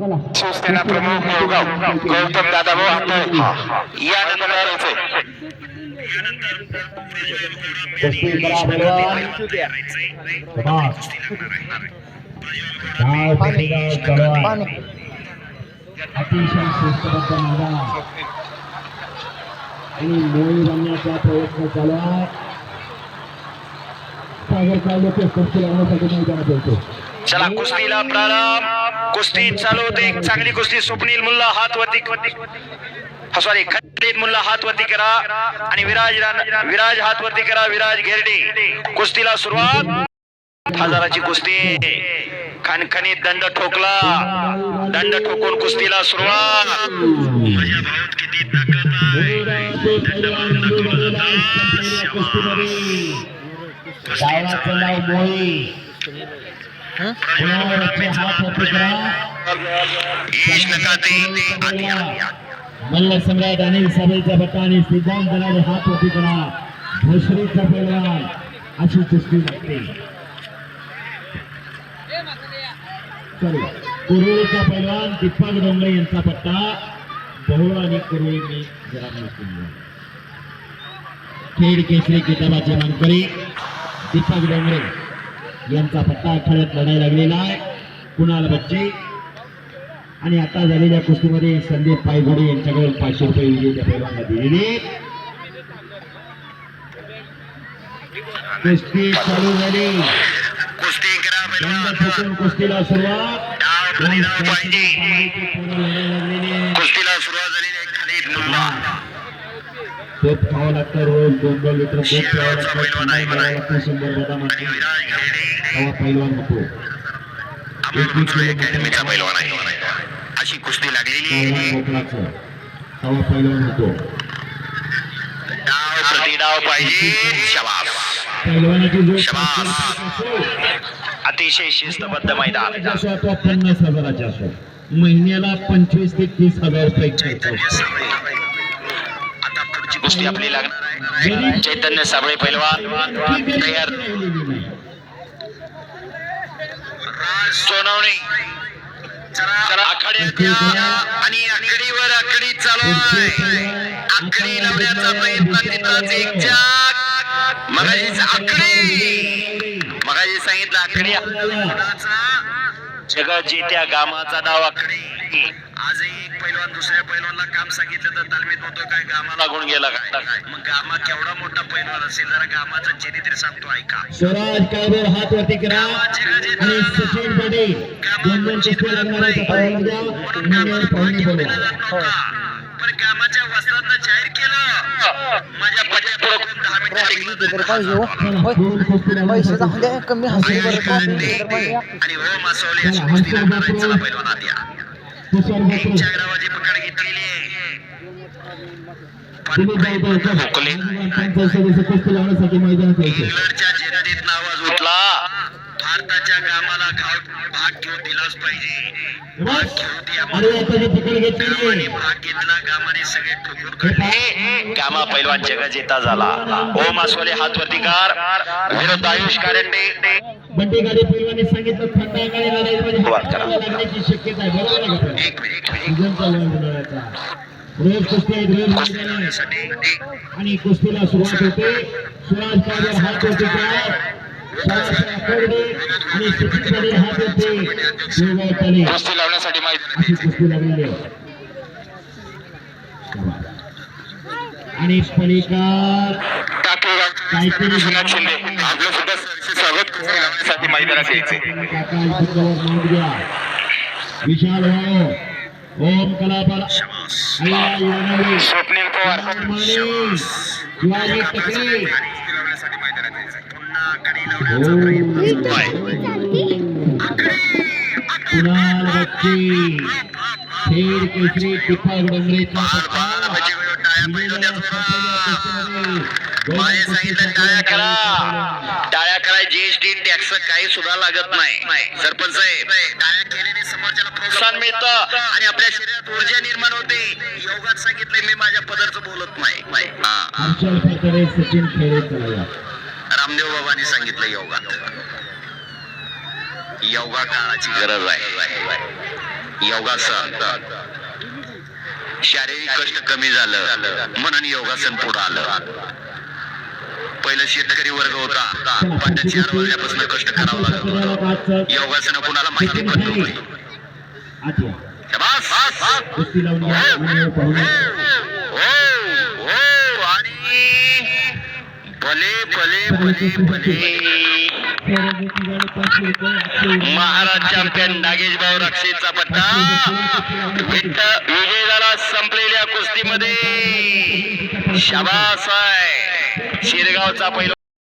शिवसेना प्रमुख मुळगाव गौतम दादाभाऊ हातोळे या नंतर कुस्ती करा बलवान शाबास. डाव प्रतिडाव चढवा अतिशय शिस्तबद्ध मैदान आणि मोळी बनण्याचा प्रयत्न चालू आहे सागर चालू ते कुस्ती लावण्यासाठी मैदानात येतो चला कुस्तीला प्रारंभ. कुस्ती चालू होते. चांगली कुस्ती स्वप्नील मुल्ला हात वरती सॉरी खंडीत मुल्ला हात वरती करा आणि विराज विराज हात वरती करा विराज घेरडे. कुस्तीला सुरुवात. हजाराची कुस्ती. खणखणीत दंड ठोकला. दंड ठोकून कुस्तीला सुरुवात. माझ्या भावात किती ताकद मल्ल सम्राट अनिल सभेचा आणि सिद्धांत दलाले हात वरती करा. भोसरीचा पैलवान अशी कुस्ती लागते. चलो. कुरुळीचा पैलवान दीपक डोंगरे यांचा पट्टा. बहुळ आणि कुरुळी मी जरा खेड केसरी किताबाचे मानकरी दीपक डोंगरे. यांचा पट्टा आखाड्यात लढाई लागलेला आहे. कुणाल बच्चे. आणि आता झालेल्या कुस्तीमध्ये संदीप पायगुडे यांच्याकडून पाचशे रुपये विजेत्या पैलवानला दिलेले कुस्ती चालू झाली. कुस्तीला सुरुवात. कुस्तीला सुरुवात मुल्ला तूप खावं लागतं रोज दोन दोन लिटर लागतं. खावं शंभर बदाम तेव्हा पैलवान होतो अशी कुस्ती लागलेली तेव्हा पैलवान होतो डाव पाहिजे. पैलवानाची. अतिशय शिस्तबद्ध मैदान. पन्नास हजाराचे असो महिन्याला पंचवीस ते तीस हजार रुपये खर्च कुस्ती आपली लागणार आहे. चैतन्य साबळे पैलवान तयार. राहिलेली सोनवणे. चला आणि आकडीवर आकडी चालू आहे आकडी लावण्याचा प्रयत्न तिथंच एक जाग. मगाशी आकडी. मगाजी सांगितलं आकडी. जगात जेत्या गामाचा नाव आकडी. आजही पैलवान दुसऱ्या पैलवानला काम सांगितलं तर तालमीत म्हणतो काय? गामा लागून गेला काय? मग गामा केवढा मोठा पैलवान असेल? जरा गामाचं चरित्र सांगतो ऐका. स्वराज काळभोर हात वरती करा. आणि सचिन पाटील. पैलवान पण कामाच्या वस्त्रात जाहीर केलं. माझ्या पट्या पुढे कोण दहा मिनिटं हो आणि हो मासवली अशी कुस्ती लागणार आहे. चला पैलवानात या. चागरावाची पकड घेतलेली इंग्लंडच्या जनतेत आवाज उठला. भारताच्या कामाला घाव दिलाच पाहिजे. भाग घेतला. कामाने सगळे ठोकून काढले. कामा पैलवान जगजेता झाला. ओम आसोले हात वरती कार. विरुद्ध आयुष कारंडे. पैलवानी सांगितलं थंड अंगाने लढाईमध्ये सुरुवात करा. लागण्याची शक्यता आहे. बरोबर? एक मिनिट. रोज कुस्ती आहेत रोज आणि कुस्तीला सुरुवात होते. काळभोर हात होते सुराज कुस्ती लावण्यासाठी माहिती आणि पलीकार टाकेगाव सुनाथ शिंदे. आपलं सुद्धा सहर्ष स्वागत कुस्ती लावण्यासाठी मैदानात यायचे काका शुक्रवार मांड घ्या. विशाल भाऊ ओम स्वप्नील पवार. शिवाजी कुस्ती लावण्यासाठी मैदानात यायचे पुन्हा कडी लावण्याचा प्रयत्न कुणाल बच्ची केसरी टिप्पा डोंगरेचा पट्टा माझे सांगितलं टाळ्या करा. टाळ्या करा जीएसटी टॅक्स काही सुद्धा लागत नाही. सरपंच साहेब टाळ्या केल्याने समोरच्याला प्रोत्साहन मिळतं. आणि आपल्या शरीरात ऊर्जा निर्माण होते. योगात सांगितलंय मी माझ्या पदरचं बोलत नाही. हा. फरतडे सचिन खेळे रामदेव बाबांनी सांगितलं योगात. योगा काळाची गरज आहे. योगासन शारीरिक कष्ट कमी झालं म्हणून योगासन पुढे आलं. पहिलं शेतकरी वर्ग होता पण चार वाजल्यापासून कष्ट करावं लागत होतं. योगासन कुणाला माहिती पण नव्हती आठवा शाबास. कुस्ती लावून घ्या आणि पाहून घ्या. हो, हो, आणि भले भले भले भले. महाराज चॅम्पियन नागेश भाऊ रक्षेचा पट्टा. विठ्ठ विजय झाला संपलेल्या कुस्तीमध्ये. शाबास आहे शिरगावचा पहिला